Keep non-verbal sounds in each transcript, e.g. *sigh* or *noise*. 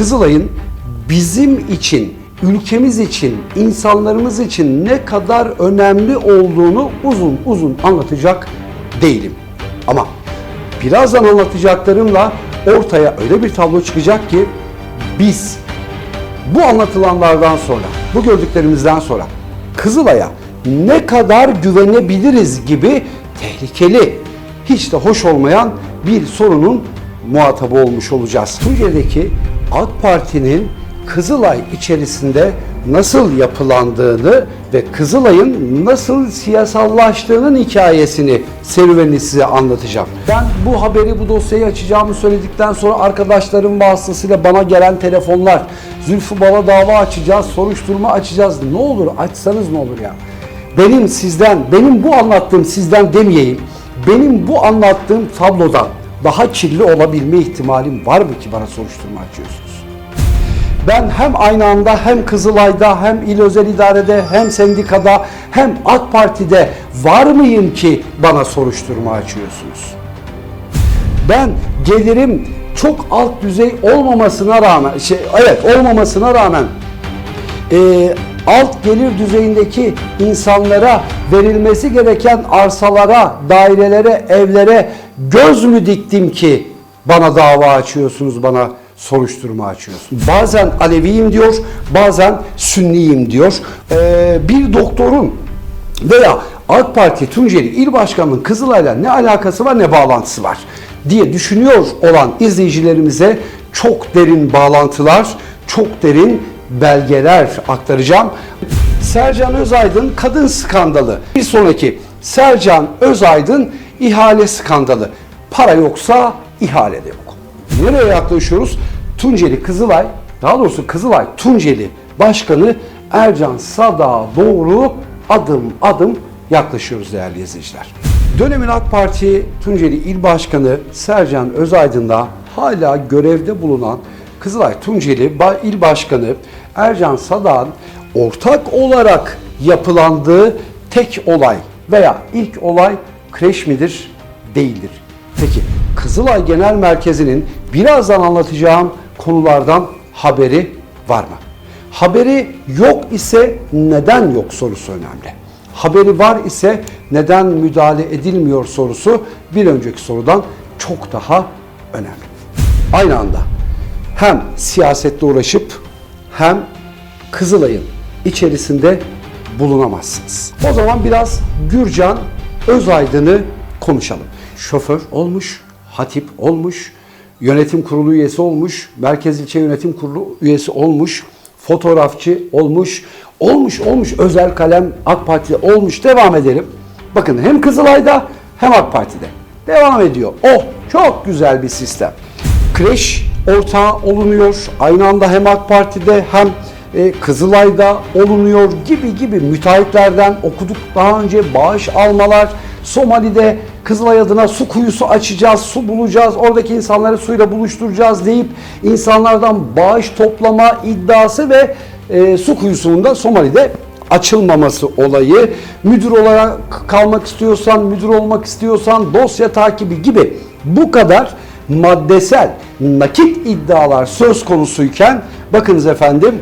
Kızılay'ın bizim için, ülkemiz için, insanlarımız için ne kadar önemli olduğunu uzun uzun anlatacak değilim. Ama birazdan anlatacaklarımla ortaya öyle bir tablo çıkacak ki biz bu anlatılanlardan sonra, bu gördüklerimizden sonra Kızılay'a ne kadar güvenebiliriz gibi tehlikeli, hiç de hoş olmayan bir sorunun muhatabı olmuş olacağız. Tunceli'deki AK Parti'nin Kızılay içerisinde nasıl yapılandığını ve Kızılay'ın nasıl siyasallaştığının hikayesini, serüvenini size anlatacağım. Ben bu haberi, bu dosyayı açacağımı söyledikten sonra arkadaşlarım vasıtasıyla bana gelen telefonlar, Zülfü Bal'a dava açacağız, soruşturma açacağız. Ne olur açsanız ne olur ya. Benim sizden, benim bu anlattığım sizden demeyeyim, benim bu anlattığım tablodan daha kirli olabilme ihtimalim var mı ki bana soruşturma açıyorsunuz? Ben hem aynı anda hem Kızılay'da hem il özel idarede hem sendikada hem AK Parti'de var mıyım ki bana soruşturma açıyorsunuz? Ben gelirim çok alt düzey olmamasına rağmen şey evet olmamasına rağmen e, alt gelir düzeyindeki insanlara verilmesi gereken arsalara, dairelere, evlere göz mü diktim ki bana dava açıyorsunuz, bana soruşturma açıyorsunuz. Bazen Aleviyim diyor, bazen Sünniyim diyor. Ee, bir doktorun veya AK Parti Tunceli İl Başkanı'nın Kızılay'la ne alakası var ne bağlantısı var diye düşünüyor olan izleyicilerimize çok derin bağlantılar, çok derin belgeler aktaracağım. Sercan Özaydın kadın skandalı. Bir sonraki Sercan Özaydın ihale skandalı. Para yoksa ihale de yok. Nereye yaklaşıyoruz? Tunceli Kızılay, daha doğrusu Kızılay Tunceli Başkanı Ercan Sadak'a doğru adım adım yaklaşıyoruz değerli izleyiciler. Dönemin AK Parti Tunceli İl Başkanı Sercan Özaydın'da hala görevde bulunan Kızılay Tunceli İl Başkanı Ercan Sadak'ın ortak olarak yapılandığı tek olay veya ilk olay kreş midir? Değildir. Peki Kızılay Genel Merkezi'nin birazdan anlatacağım konulardan haberi var mı? Haberi yok ise neden yok sorusu önemli. Haberi var ise neden müdahale edilmiyor sorusu bir önceki sorudan çok daha önemli. Aynı anda hem siyasetle uğraşıp hem Kızılay'ın içerisinde bulunamazsınız. O zaman biraz Gürcan Özaydın'ı konuşalım. Şoför olmuş, hatip olmuş, yönetim kurulu üyesi olmuş, Merkez İlçe Yönetim Kurulu üyesi olmuş, fotoğrafçı olmuş, olmuş olmuş özel kalem AK Parti'de olmuş devam edelim. Bakın hem Kızılay'da hem AK Parti'de devam ediyor. Oh çok güzel bir sistem. Kreş ortağı olunuyor. Aynı anda hem AK Parti'de hem e, Kızılay'da olunuyor gibi gibi müteahhitlerden okuduk daha önce bağış almalar. Somali'de Kızılay adına su kuyusu açacağız, su bulacağız, oradaki insanları suyla buluşturacağız deyip insanlardan bağış toplama iddiası ve e, su kuyusunun da Somali'de açılmaması olayı. Müdür olarak kalmak istiyorsan, müdür olmak istiyorsan dosya takibi gibi bu kadar maddesel, nakit iddialar söz konusuyken bakınız efendim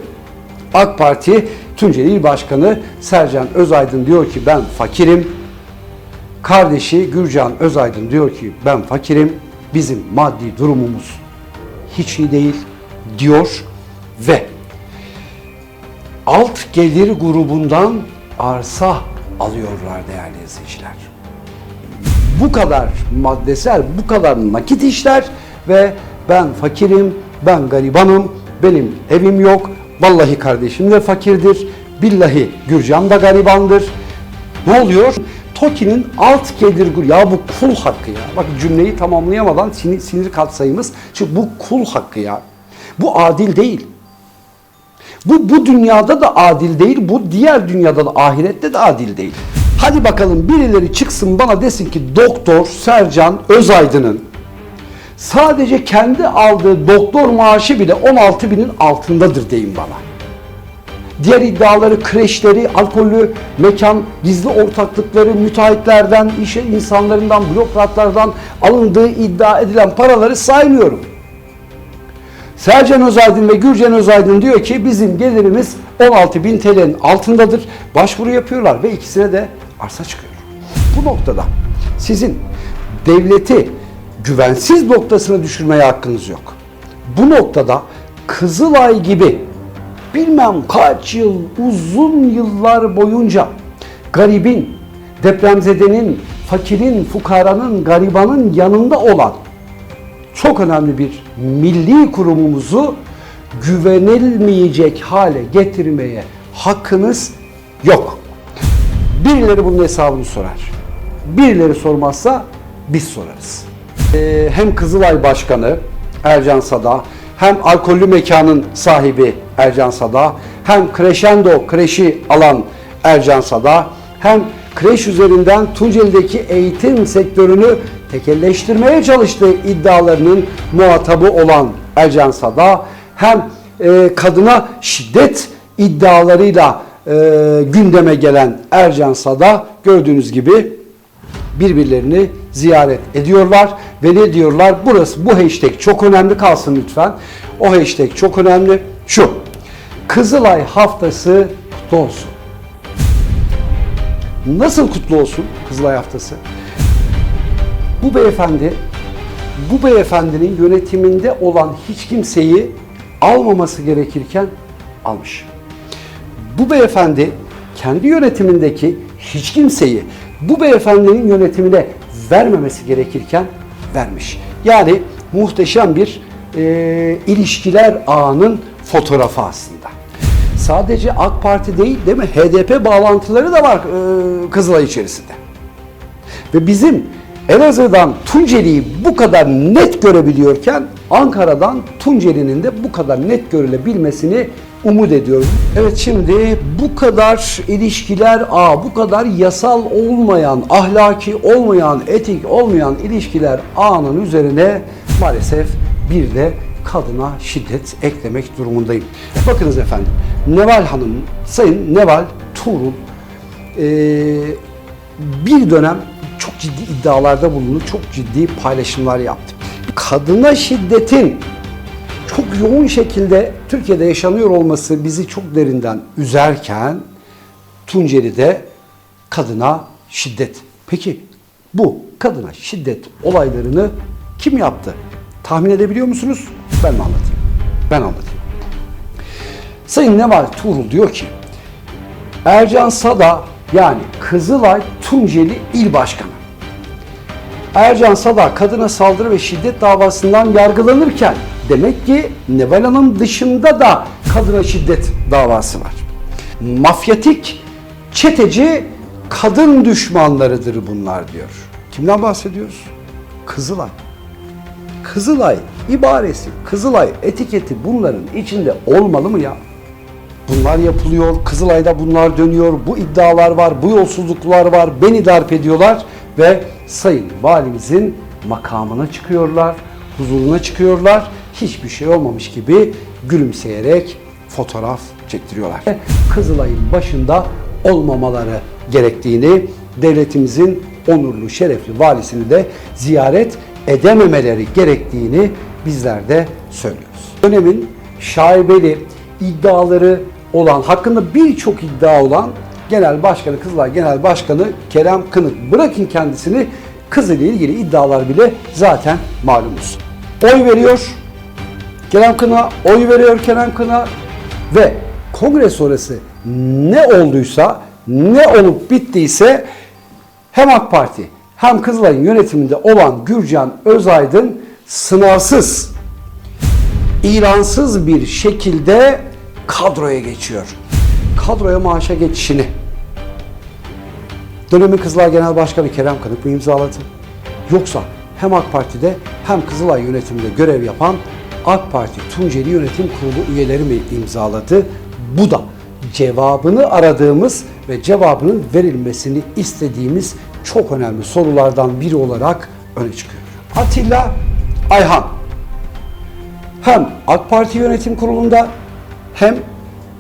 AK Parti Tunceli İl Başkanı Sercan Özaydın diyor ki ben fakirim. Kardeşi Gürcan Özaydın diyor ki ben fakirim. Bizim maddi durumumuz hiç iyi değil diyor ve alt gelir grubundan arsa alıyorlar değerli izleyiciler. Bu kadar maddesel, bu kadar nakit işler ve ben fakirim, ben garibanım, benim evim yok, vallahi kardeşim de fakirdir, billahi Gürcan da garibandır. Ne oluyor? TOKİ'nin alt gelir ya bu kul hakkı ya. Bak cümleyi tamamlayamadan sinir, sinir katsayımız, çünkü bu kul hakkı ya. Bu adil değil. Bu bu dünyada da adil değil, bu diğer dünyada da ahirette de adil değil. Hadi bakalım birileri çıksın bana desin ki Doktor Sercan Özaydın'ın sadece kendi aldığı doktor maaşı bile 16 binin altındadır deyin bana. Diğer iddiaları, kreşleri, alkollü mekan, gizli ortaklıkları, müteahhitlerden, işe insanlarından, bürokratlardan alındığı iddia edilen paraları saymıyorum. Sercan Özaydın ve Gürcan Özaydın diyor ki bizim gelirimiz 16 bin TL'nin altındadır. Başvuru yapıyorlar ve ikisine de arsa çıkıyor. Bu noktada sizin devleti güvensiz noktasına düşürmeye hakkınız yok. Bu noktada Kızılay gibi bilmem kaç yıl, uzun yıllar boyunca garibin, depremzedenin, fakirin, fukaranın, garibanın yanında olan çok önemli bir milli kurumumuzu güvenilmeyecek hale getirmeye hakkınız yok. Birileri bunun hesabını sorar. Birileri sormazsa biz sorarız. Ee, hem Kızılay Başkanı Ercan Sada, hem alkollü mekanın sahibi Ercan Sada, hem Crescendo kreşi alan Ercan Sada, hem kreş üzerinden Tunceli'deki eğitim sektörünü tekelleştirmeye çalıştığı iddialarının muhatabı olan Ercan Sada, hem e, kadına şiddet iddialarıyla e, gündeme gelen Ercan Sada gördüğünüz gibi birbirlerini ziyaret ediyorlar ve ne diyorlar? Burası bu hashtag çok önemli kalsın lütfen. O hashtag çok önemli. Şu. Kızılay haftası kutlu olsun. Nasıl kutlu olsun Kızılay haftası? Bu beyefendi bu beyefendinin yönetiminde olan hiç kimseyi almaması gerekirken almış. Bu beyefendi kendi yönetimindeki hiç kimseyi bu beyefendinin yönetimine vermemesi gerekirken vermiş. Yani muhteşem bir e, ilişkiler ağının fotoğrafı aslında. Sadece AK Parti değil değil mi? HDP bağlantıları da var e, Kızılay içerisinde. Ve bizim Elazığ'dan Tunceli'yi bu kadar net görebiliyorken Ankara'dan Tunceli'nin de bu kadar net görülebilmesini umut ediyorum. Evet şimdi bu kadar ilişkiler a bu kadar yasal olmayan, ahlaki olmayan, etik olmayan ilişkiler ağının üzerine maalesef bir de kadına şiddet eklemek durumundayım. Bakınız efendim, Neval Hanım, Sayın Neval Tuğrul eee, bir dönem çok ciddi iddialarda bulundu, çok ciddi paylaşımlar yaptı. Kadına şiddetin çok yoğun şekilde Türkiye'de yaşanıyor olması bizi çok derinden üzerken Tunceli'de kadına şiddet. Peki bu kadına şiddet olaylarını kim yaptı? Tahmin edebiliyor musunuz? Ben mi anlatayım? Ben anlatayım. Sayın Neval Tuğrul diyor ki Ercan Sada yani Kızılay Tunceli İl Başkanı. Ercan Sada kadına saldırı ve şiddet davasından yargılanırken demek ki Neval Hanım dışında da kadına şiddet davası var. Mafyatik, çeteci kadın düşmanlarıdır bunlar diyor. Kimden bahsediyoruz? Kızılay. Kızılay ibaresi, Kızılay etiketi bunların içinde olmalı mı ya? Bunlar yapılıyor, Kızılay'da bunlar dönüyor, bu iddialar var, bu yolsuzluklar var, beni darp ediyorlar ve Sayın Valimizin makamına çıkıyorlar, huzuruna çıkıyorlar. Hiçbir şey olmamış gibi gülümseyerek fotoğraf çektiriyorlar. Kızılay'ın başında olmamaları gerektiğini, devletimizin onurlu, şerefli valisini de ziyaret edememeleri gerektiğini bizler de söylüyoruz. Dönemin şaibeli iddiaları olan, hakkında birçok iddia olan Genel Başkanı, Kızılay Genel Başkanı Kerem Kınık. Bırakın kendisini, kız ile ilgili iddialar bile zaten malumuz. Oy veriyor, Kerem Kına oy veriyor Kerem Kına ve kongre sonrası ne olduysa, ne olup bittiyse hem AK Parti hem Kızılay'ın yönetiminde olan Gürcan Özaydın sınavsız, ilansız bir şekilde kadroya geçiyor. Kadroya maaşa geçişini dönemin Kızılay Genel Başkanı Kerem Kınık mı imzaladı? Yoksa hem AK Parti'de hem Kızılay yönetiminde görev yapan AK Parti Tunceli Yönetim Kurulu üyeleri mi imzaladı? Bu da cevabını aradığımız ve cevabının verilmesini istediğimiz çok önemli sorulardan biri olarak öne çıkıyor. Atilla Ayhan hem AK Parti Yönetim Kurulu'nda hem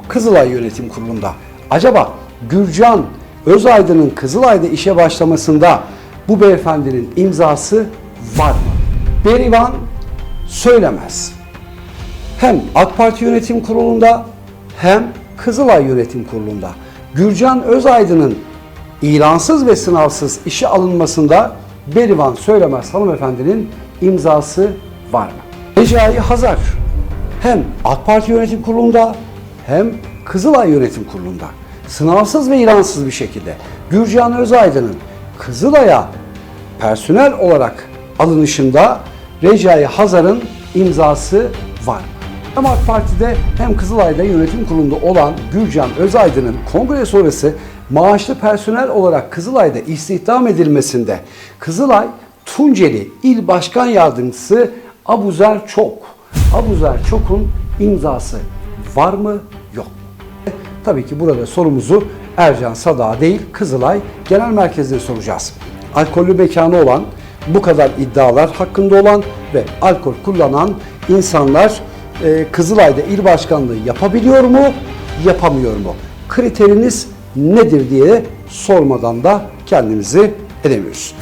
Kızılay Yönetim Kurulu'nda. Acaba Gürcan Özaydın'ın Kızılay'da işe başlamasında bu beyefendinin imzası var mı? Berivan söylemez. hem AK Parti Yönetim Kurulu'nda hem Kızılay Yönetim Kurulu'nda Gürcan Özaydın'ın ilansız ve sınavsız işe alınmasında Berivan Söylemez hanımefendinin imzası var mı? Recai Hazar hem AK Parti Yönetim Kurulu'nda hem Kızılay Yönetim Kurulu'nda sınavsız ve ilansız bir şekilde Gürcan Özaydın'ın Kızılay'a personel olarak alınışında Recai Hazar'ın imzası var? Hem AK Parti'de hem Kızılay'da yönetim kurulunda olan Gürcan Özaydın'ın kongre sonrası maaşlı personel olarak Kızılay'da istihdam edilmesinde Kızılay Tunceli İl Başkan Yardımcısı Abuzer Çok. Abuzer Çok'un imzası var mı? Tabii ki burada sorumuzu Ercan Sada değil Kızılay Genel Merkezi'ne soracağız. Alkollü mekanı olan, bu kadar iddialar hakkında olan ve alkol kullanan insanlar e, Kızılay'da il başkanlığı yapabiliyor mu, yapamıyor mu? Kriteriniz nedir diye sormadan da kendimizi edemiyoruz.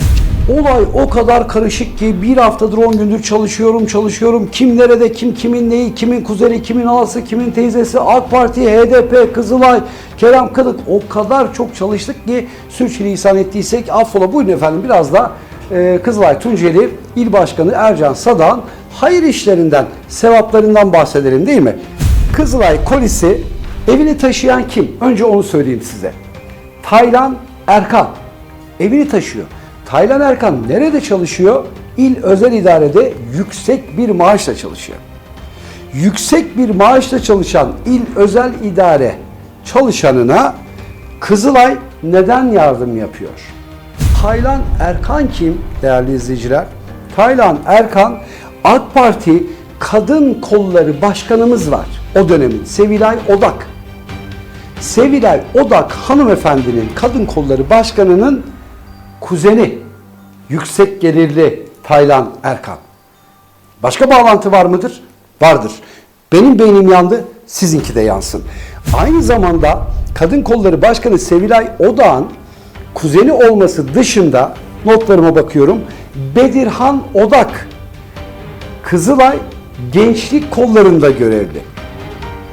Olay o kadar karışık ki bir haftadır 10 gündür çalışıyorum çalışıyorum. Kim nerede, kim kimin neyi, kimin kuzeni, kimin halası, kimin teyzesi, AK Parti, HDP, Kızılay, Kerem Kılık o kadar çok çalıştık ki sürçülisan ettiysek affola. Buyurun efendim biraz da e, Kızılay Tunceli İl Başkanı Ercan Sadan hayır işlerinden, sevaplarından bahsedelim değil mi? Kızılay kolisi evini taşıyan kim? Önce onu söyleyeyim size. Taylan Erkan evini taşıyor. Taylan Erkan nerede çalışıyor? İl Özel İdare'de yüksek bir maaşla çalışıyor. Yüksek bir maaşla çalışan İl Özel İdare çalışanına Kızılay neden yardım yapıyor? Taylan Erkan kim değerli izleyiciler? Taylan Erkan AK Parti Kadın Kolları Başkanımız var o dönemin Sevilay Odak. Sevilay Odak hanımefendinin Kadın Kolları Başkanı'nın kuzeni yüksek gelirli Taylan Erkan. Başka bağlantı var mıdır? Vardır. Benim beynim yandı, sizinki de yansın. Aynı zamanda Kadın Kolları Başkanı Sevilay Odağ'ın kuzeni olması dışında notlarıma bakıyorum. Bedirhan Odak Kızılay Gençlik Kollarında görevli.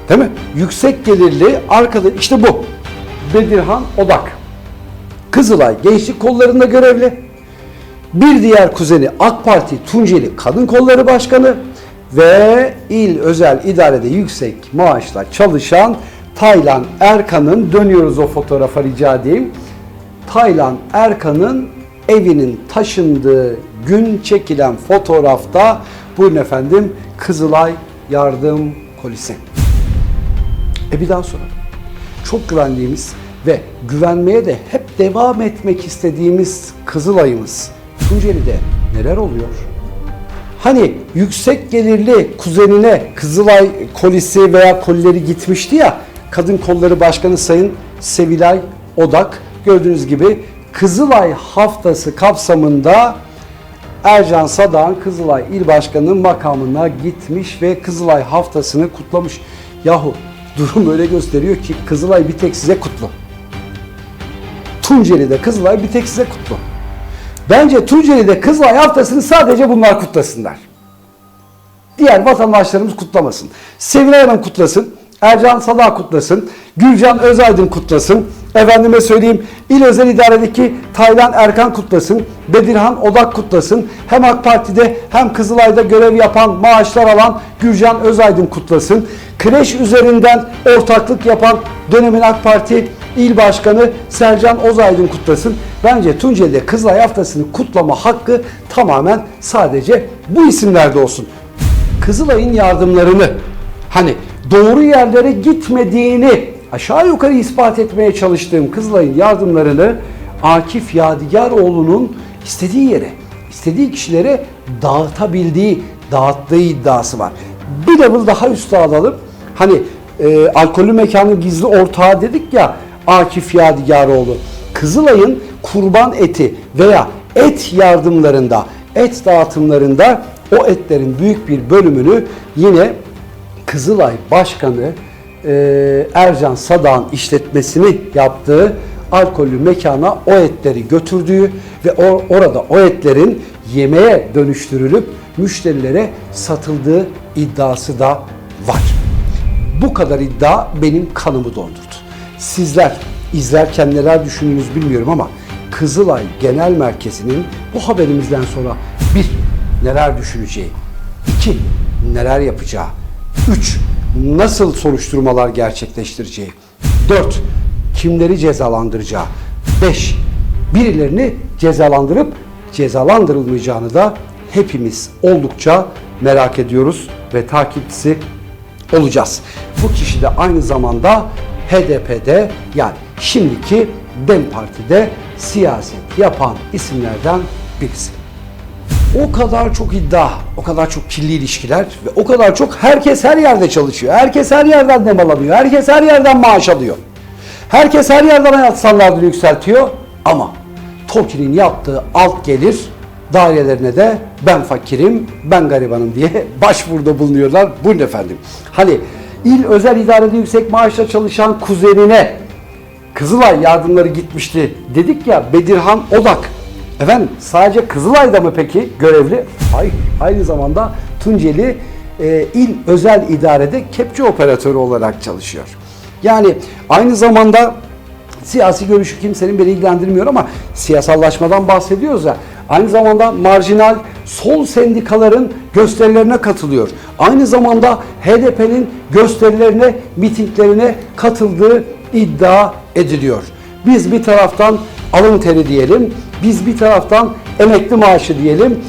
Değil mi? Yüksek gelirli arkada işte bu. Bedirhan Odak. Kızılay Gençlik Kollarında görevli. Bir diğer kuzeni AK Parti Tunceli Kadın Kolları Başkanı ve İl Özel İdare'de yüksek maaşla çalışan Taylan Erkan'ın dönüyoruz o fotoğrafa rica edeyim. Taylan Erkan'ın evinin taşındığı gün çekilen fotoğrafta buyurun efendim Kızılay Yardım Kolisi. E bir daha soralım. Çok güvendiğimiz ve güvenmeye de hep devam etmek istediğimiz Kızılay'ımız Tunceli'de neler oluyor? Hani yüksek gelirli kuzenine Kızılay kolisi veya kolleri gitmişti ya Kadın Kolları Başkanı Sayın Sevilay Odak gördüğünüz gibi Kızılay Haftası kapsamında Ercan Sadan Kızılay İl Başkanı makamına gitmiş ve Kızılay Haftası'nı kutlamış. Yahu durum öyle gösteriyor ki Kızılay bir tek size kutlu. Tunceli'de Kızılay bir tek size kutlu. Bence Tunceli'de Kızılay haftasını sadece bunlar kutlasınlar. Diğer vatandaşlarımız kutlamasın. Sevilay Hanım kutlasın. Ercan Salah kutlasın. Gülcan Özaydın kutlasın. Efendime söyleyeyim İl Özel İdare'deki Taylan Erkan kutlasın. Bedirhan Odak kutlasın. Hem AK Parti'de hem Kızılay'da görev yapan, maaşlar alan Gülcan Özaydın kutlasın. Kreş üzerinden ortaklık yapan dönemin AK Parti İl Başkanı Sercan Ozaydın kutlasın. Bence Tunceli'de Kızılay Haftası'nı kutlama hakkı tamamen sadece bu isimlerde olsun. Kızılay'ın yardımlarını hani doğru yerlere gitmediğini aşağı yukarı ispat etmeye çalıştığım Kızılay'ın yardımlarını Akif Yadigaroğlu'nun istediği yere, istediği kişilere dağıtabildiği, dağıttığı iddiası var. Bir level daha üste alalım. Hani e, alkollü mekanın gizli ortağı dedik ya Akif Yadigaroğlu. Kızılay'ın kurban eti veya et yardımlarında, et dağıtımlarında o etlerin büyük bir bölümünü yine Kızılay Başkanı e, Ercan Sadan işletmesini yaptığı alkollü mekana o etleri götürdüğü ve or- orada o etlerin yemeğe dönüştürülüp müşterilere satıldığı iddiası da var. Bu kadar iddia benim kanımı dondurdu. Sizler izlerken neler düşündünüz bilmiyorum ama Kızılay Genel Merkezi'nin bu haberimizden sonra bir neler düşüneceği, iki neler yapacağı, üç nasıl soruşturmalar gerçekleştireceği, dört kimleri cezalandıracağı, beş birilerini cezalandırıp cezalandırılmayacağını da hepimiz oldukça merak ediyoruz ve takipçisi olacağız. Bu kişi de aynı zamanda HDP'de yani şimdiki DEM Parti'de siyaset yapan isimlerden birisi. O kadar çok iddia, o kadar çok kirli ilişkiler ve o kadar çok herkes her yerde çalışıyor. Herkes her yerden dem alıyor. Herkes her yerden maaş alıyor. Herkes her yerden hayat standartını yükseltiyor ama TOKİ'nin yaptığı alt gelir dairelerine de ben fakirim, ben garibanım diye *laughs* başvuruda bulunuyorlar. Buyurun efendim. Hani il özel idarede yüksek maaşla çalışan kuzenine Kızılay yardımları gitmişti dedik ya Bedirhan Odak. Efendim sadece Kızılay'da mı peki görevli? Hayır. Aynı zamanda Tunceli e, il özel idarede kepçe operatörü olarak çalışıyor. Yani aynı zamanda siyasi görüşü kimsenin beni ilgilendirmiyor ama siyasallaşmadan bahsediyoruz ya. Aynı zamanda marjinal sol sendikaların gösterilerine katılıyor. Aynı zamanda HDP'nin gösterilerine, mitinglerine katıldığı iddia ediliyor. Biz bir taraftan alın teri diyelim, biz bir taraftan emekli maaşı diyelim.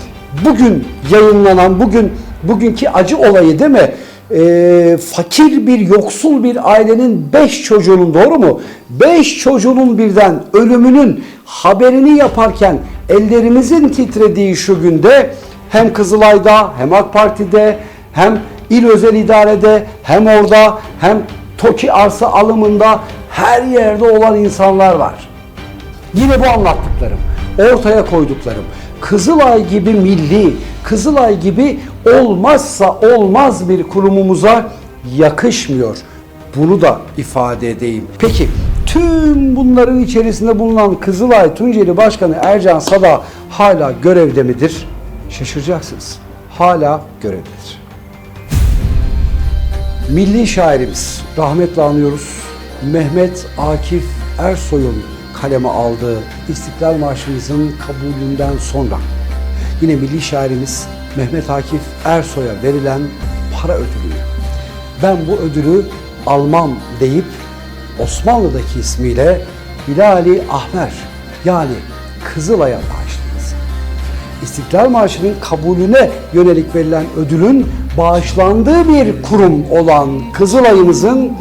Bugün yayınlanan, bugün bugünkü acı olayı değil mi? Ee, fakir bir, yoksul bir ailenin 5 çocuğunun doğru mu? 5 çocuğunun birden ölümünün haberini yaparken ellerimizin titrediği şu günde hem Kızılay'da hem AK Parti'de hem il özel idarede hem orada hem TOKİ arsa alımında her yerde olan insanlar var. Yine bu anlattıklarım, ortaya koyduklarım, Kızılay gibi milli, Kızılay gibi olmazsa olmaz bir kurumumuza yakışmıyor. Bunu da ifade edeyim. Peki tüm bunların içerisinde bulunan Kızılay Tunceli Başkanı Ercan Sada hala görevde midir? Şaşıracaksınız. Hala görevdedir. Milli şairimiz, rahmetle anıyoruz. Mehmet Akif Ersoy'un kaleme aldığı İstiklal Marşımızın kabulünden sonra yine milli şairimiz Mehmet Akif Ersoy'a verilen para ödülünü ben bu ödülü almam deyip Osmanlı'daki ismiyle Hilali Ahmer yani Kızılay'a bağışlayınız. İstiklal Marşı'nın kabulüne yönelik verilen ödülün bağışlandığı bir kurum olan Kızılay'ımızın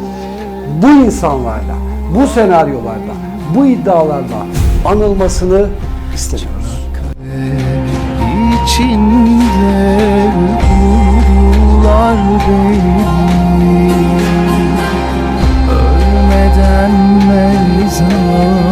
bu insanlarla, bu senaryolarda, bu iddialarla anılmasını istemiyoruz. İçinde uğurlar değil. zaman